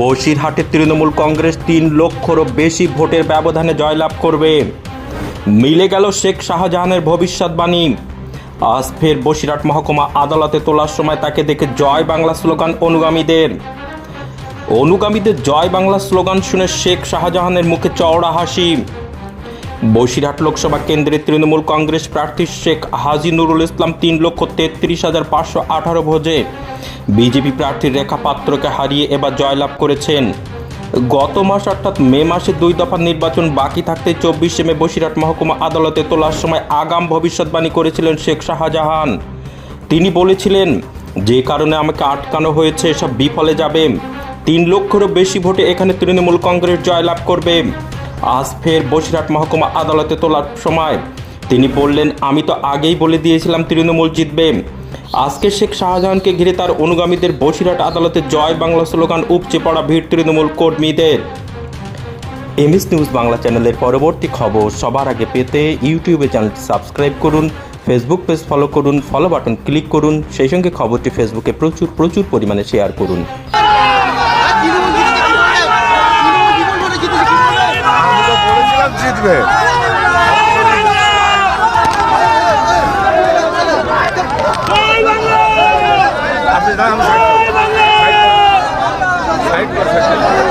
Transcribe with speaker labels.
Speaker 1: বসিরহাটে তৃণমূল কংগ্রেস তিন লক্ষরও বেশি ভোটের ব্যবধানে জয়লাভ করবে। মিলে গেল শেখ শাহজাহানের ভবিষ্যৎবাণী। আজ ফের বসিরহাট মহকুমা আদালতে তোলার সময় তাকে দেখে জয় বাংলা স্লোগান অনুগামীদের। অনুগামীদের জয় বাংলা স্লোগান শুনে শেখ শাহজাহানের মুখে চওড়া হাসি। বসিরহাট লোকসভা কেন্দ্রে তৃণমূল কংগ্রেস প্রার্থী শেখ হাজি নুরুল ইসলাম তিন লক্ষ তেত্রিশ হাজার পাঁচশো আঠারো ভোজে বিজেপি প্রার্থী রেখা পাত্রকে হারিয়ে এবার জয়লাভ করেছেন। গত মাস অর্থাৎ মে মাসে দুই দফা নির্বাচন বাকি থাকতে চব্বিশে মে বসিরহাট মহকুমা আদালতে তোলার সময় আগাম ভবিষ্যৎবাণী করেছিলেন শেখ শাহজাহান। তিনি বলেছিলেন, যে কারণে আমাকে আটকানো হয়েছে সব বিফলে যাবে। তিন লক্ষেরও বেশি ভোটে এখানে তৃণমূল কংগ্রেস জয়লাভ করবে। আজ ফের বসিরহাট মহকুমা আদালতে তোলার সময় তিনি বললেন, আমি তো আগেই বলে দিয়েছিলাম তৃণমূল জিতবে। আজকে শেখ শাহজাহানকে ঘিরে তার অনুগামীদের বসিরহাট আদালতে জয় বাংলা স্লোগান, উপচে পড়া ভিড় তৃণমূল কর্মীদের। এমএস নিউজ বাংলা চ্যানেলের পরবর্তী খবর সবার আগে পেতে ইউটিউবে চ্যানেলটি সাবস্ক্রাইব করুন, ফেসবুক পেজ ফলো করুন, ফলো বাটন ক্লিক করুন, সেই সঙ্গে খবরটি ফেসবুকে প্রচুর প্রচুর পরিমাণে শেয়ার করুন।
Speaker 2: জিতবে। দাম ষাট